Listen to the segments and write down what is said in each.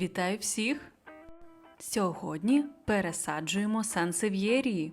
Вітаю всіх! Сьогодні пересаджуємо сансев'єрії.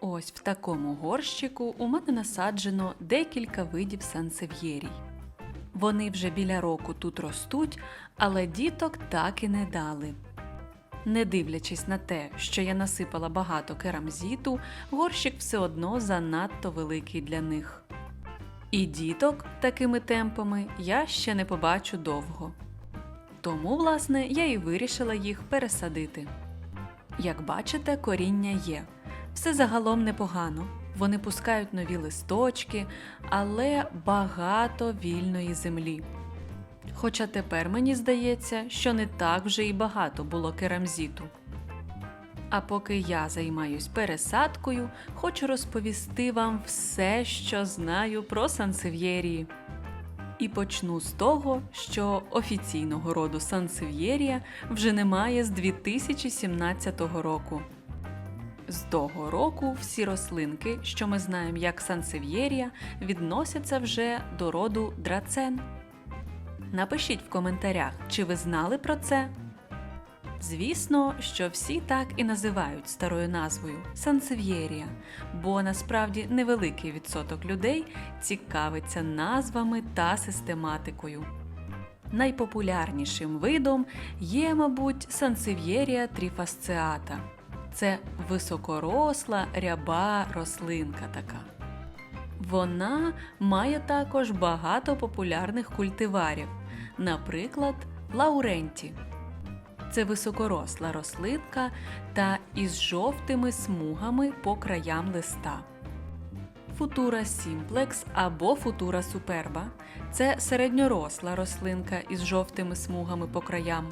Ось в такому горщику у мене насаджено декілька видів сансев'єрій. Вони вже біля року тут ростуть, але діток так і не дали. Не дивлячись на те, що я насипала багато керамзіту, горщик все одно занадто великий для них. І діток такими темпами я ще не побачу довго. Тому, власне, я і вирішила їх пересадити. Як бачите, коріння є. Все загалом непогано. Вони пускають нові листочки, але багато вільної землі. Хоча тепер мені здається, що не так вже і багато було керамзіту. А поки я займаюсь пересадкою, хочу розповісти вам все, що знаю про сансев'єрії. І почну з того, що офіційного роду сансев'єрія вже немає з 2017 року. З того року всі рослинки, що ми знаємо як сансев'єрія, відносяться вже до роду драцен. Напишіть в коментарях, чи ви знали про це. Звісно, що всі так і називають старою назвою сансев'єрія, бо насправді невеликий відсоток людей цікавиться назвами та систематикою. Найпопулярнішим видом є, мабуть, сансев'єрія тріфасціата. Це високоросла ряба рослинка така. Вона має також багато популярних культиварів, наприклад, лауренті. Це високоросла рослинка та із жовтими смугами по краям листа. Футура сімплекс або футура суперба це середньоросла рослинка із жовтими смугами по краям.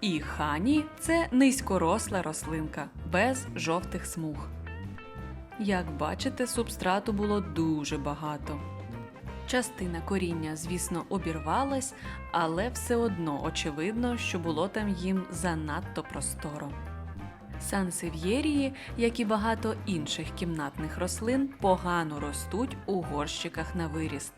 І хані це низькоросла рослинка без жовтих смуг. Як бачите, субстрату було дуже багато. Частина коріння, звісно, обірвалась, але все одно очевидно, що було там їм занадто просторо. Сансев'єрії, як і багато інших кімнатних рослин, погано ростуть у горщиках на виріст.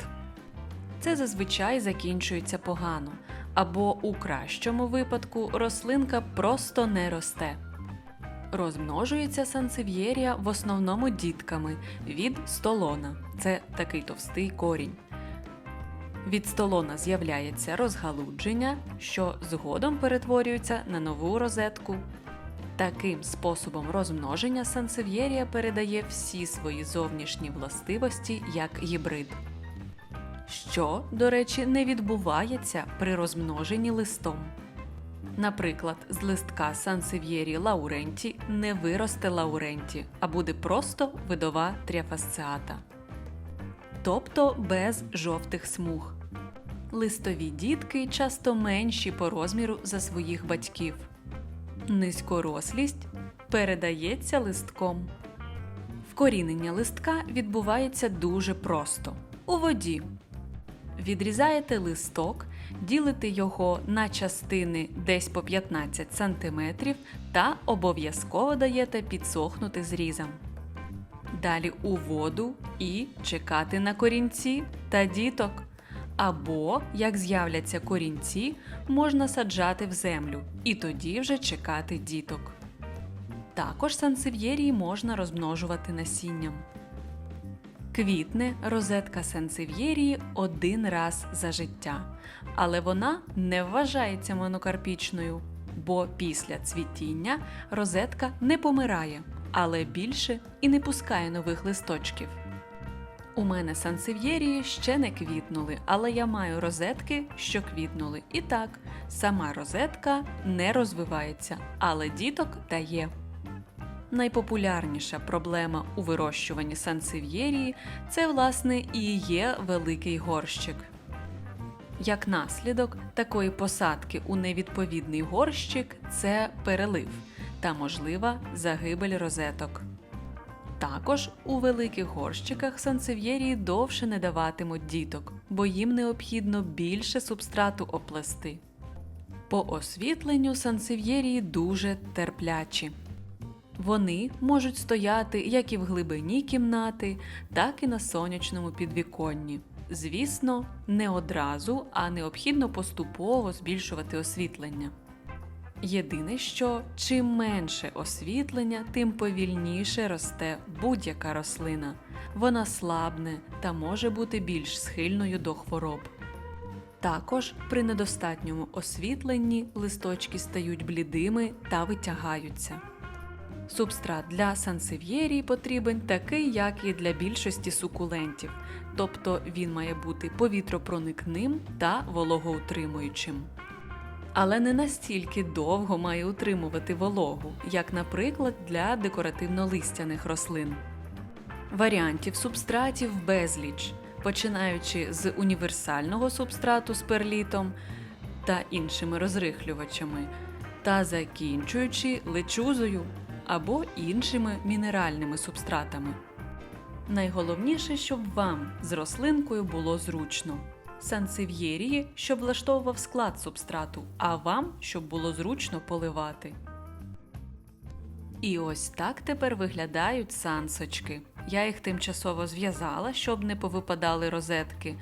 Це зазвичай закінчується погано, або у кращому випадку рослинка просто не росте. Розмножується сансев'єрія в основному дітками від столона. Це такий товстий корінь. Від столона з'являється розгалудження, що згодом перетворюється на нову розетку. Таким способом розмноження сансев'єрія передає всі свої зовнішні властивості як гібрид. Що, до речі, не відбувається при розмноженні листом. Наприклад, з листка сансев'єрі лауренті не виросте лауренті, а буде просто видова тріафасціата. Тобто без жовтих смуг. Листові дітки часто менші по розміру за своїх батьків. Низькорослість передається листком. Вкорінення листка відбувається дуже просто у воді. Відрізаєте листок, ділите його на частини десь по 15 см та обов'язково даєте підсохнути зрізом. Далі у воду і чекати на корінці та діток. Або, як з'являться корінці, можна саджати в землю і тоді вже чекати діток. Також сансев'єрії можна розмножувати насінням. Квітне розетка сансев'єрії один раз за життя, але вона не вважається монокарпічною, бо після цвітіння розетка не помирає, але більше і не пускає нових листочків. У мене сансев'єрії ще не квітнули, але я маю розетки, що квітнули. І так, сама розетка не розвивається, але діток дає. Найпопулярніша проблема у вирощуванні сансев'єрії це, власне, і є великий горщик. Як наслідок такої посадки у невідповідний горщик це перелив та можлива загибель розеток. Також у великих горщиках сансев'єрії довше не даватимуть діток, бо їм необхідно більше субстрату оплести. По освітленню сансев'єрії дуже терплячі. Вони можуть стояти як і в глибині кімнати, так і на сонячному підвіконні. Звісно, не одразу, а необхідно поступово збільшувати освітлення. Єдине, що чим менше освітлення, тим повільніше росте будь-яка рослина. Вона слабне та може бути більш схильною до хвороб. Також при недостатньому освітленні листочки стають блідими та витягаються. Субстрат для сансев'єрії потрібен такий, як і для більшості сукулентів, тобто він має бути повітропроникним та вологоутримуючим. Але не настільки довго має утримувати вологу, як, наприклад, для декоративно-листяних рослин. Варіантів субстратів безліч, починаючи з універсального субстрату з перлітом та іншими розрихлювачами, та закінчуючи лечузою або іншими мінеральними субстратами. Найголовніше, щоб вам з рослинкою було зручно. Сансев'єрії, щоб влаштовував склад субстрату, а вам, щоб було зручно поливати. І ось так тепер виглядають сансочки. Я їх тимчасово зв'язала, щоб не повипадали розетки.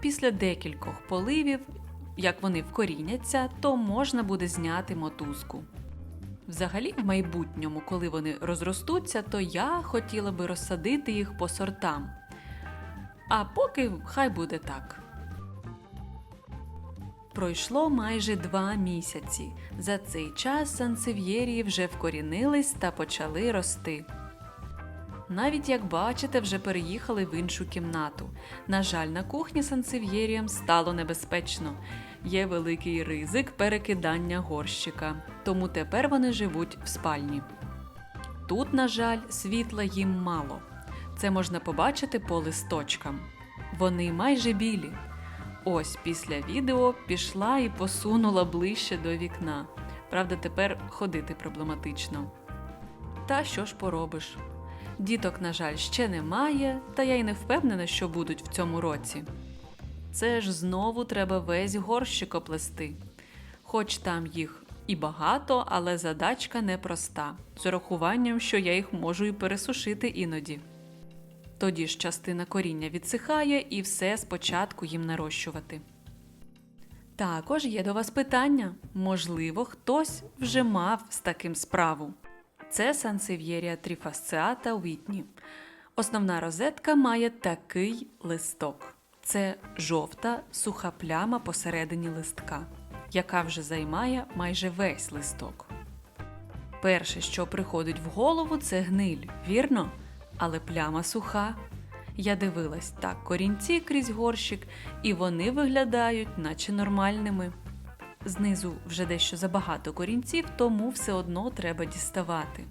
Після декількох поливів, як вони вкоріняться, то можна буде зняти мотузку. Взагалі, в майбутньому, коли вони розростуться, то я хотіла би розсадити їх по сортам. А поки хай буде так. Пройшло майже два місяці. За цей час сансев'єрії вже вкорінились та почали рости. Навіть як бачите, вже переїхали в іншу кімнату. На жаль, на кухні сансев'єріям стало небезпечно. Є великий ризик перекидання горщика, тому тепер вони живуть в спальні. Тут, на жаль, світла їм мало. Це можна побачити по листочкам. Вони майже білі. Ось після відео пішла і посунула ближче до вікна. Правда, тепер ходити проблематично. Та що ж поробиш? Діток, на жаль, ще немає, та я й не впевнена, що будуть в цьому році. Це ж знову треба весь горщик оплести. Хоч там їх і багато, але задачка непроста, з урахуванням, що я їх можу і пересушити іноді. Тоді ж частина коріння відсихає і все спочатку їм нарощувати. Також є до вас питання. Можливо, хтось вже мав з таким справу. Це сансев'єрія тріфасциата Уітні. Основна розетка має такий листок. Це жовта суха пляма посередині листка, яка вже займає майже весь листок. Перше, що приходить в голову, це гниль, вірно? Але пляма суха. Я дивилась так корінці крізь горщик, і вони виглядають, наче нормальними. Знизу вже дещо забагато корінців, тому все одно треба діставати.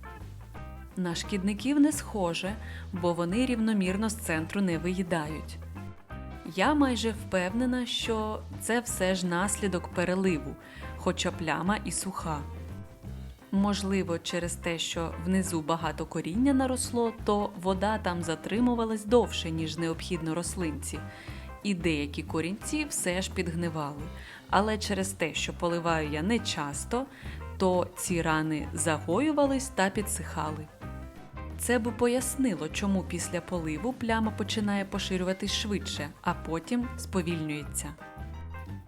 На шкідників не схоже, бо вони рівномірно з центру не виїдають. Я майже впевнена, що це все ж наслідок переливу, хоча пляма і суха. Можливо, через те, що внизу багато коріння наросло, то вода там затримувалась довше, ніж необхідно рослинці, і деякі корінці все ж підгнивали. Але через те, що поливаю я не часто, то ці рани загоювались та підсихали. Це би пояснило, чому після поливу пляма починає поширюватись швидше, а потім сповільнюється.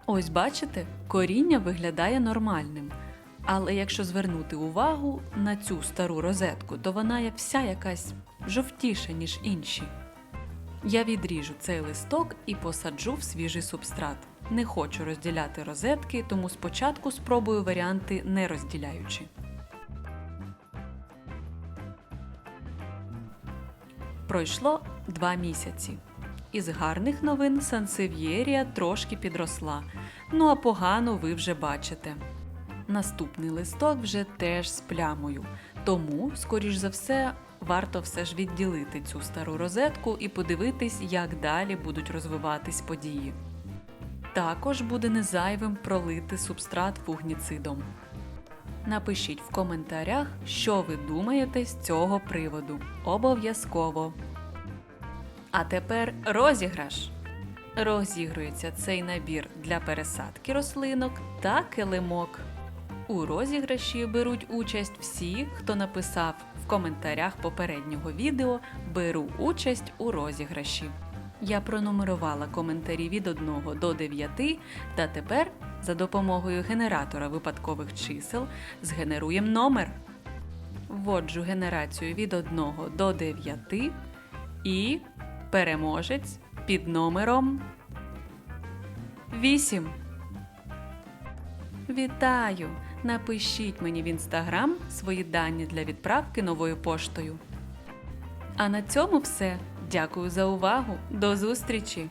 Ось бачите, коріння виглядає нормальним. Але якщо звернути увагу на цю стару розетку, то вона є вся якась жовтіша, ніж інші. Я відріжу цей листок і посаджу в свіжий субстрат. Не хочу розділяти розетки, тому спочатку спробую варіанти не розділяючи. Пройшло два місяці. Із гарних новин сансев'єрія трошки підросла. Ну а погану ви вже бачите. Наступний листок вже теж з плямою. Тому, скоріш за все, варто все ж відділити цю стару розетку і подивитись, як далі будуть розвиватись події. Також буде незайвим пролити субстрат фугніцидом. Напишіть в коментарях, що ви думаєте з цього приводу. Обов'язково. А тепер розіграш. Розігрується цей набір для пересадки рослинок та килимок. У розіграші беруть участь всі, хто написав в коментарях попереднього відео Беру участь у розіграші. Я пронумерувала коментарі від 1 до 9 та тепер за допомогою генератора випадкових чисел згенеруємо номер. Вводжу генерацію від 1 до 9 і переможець під номером 8. Вітаю! Напишіть мені в інстаграм свої дані для відправки новою поштою. А на цьому все. Дякую за увагу. До зустрічі!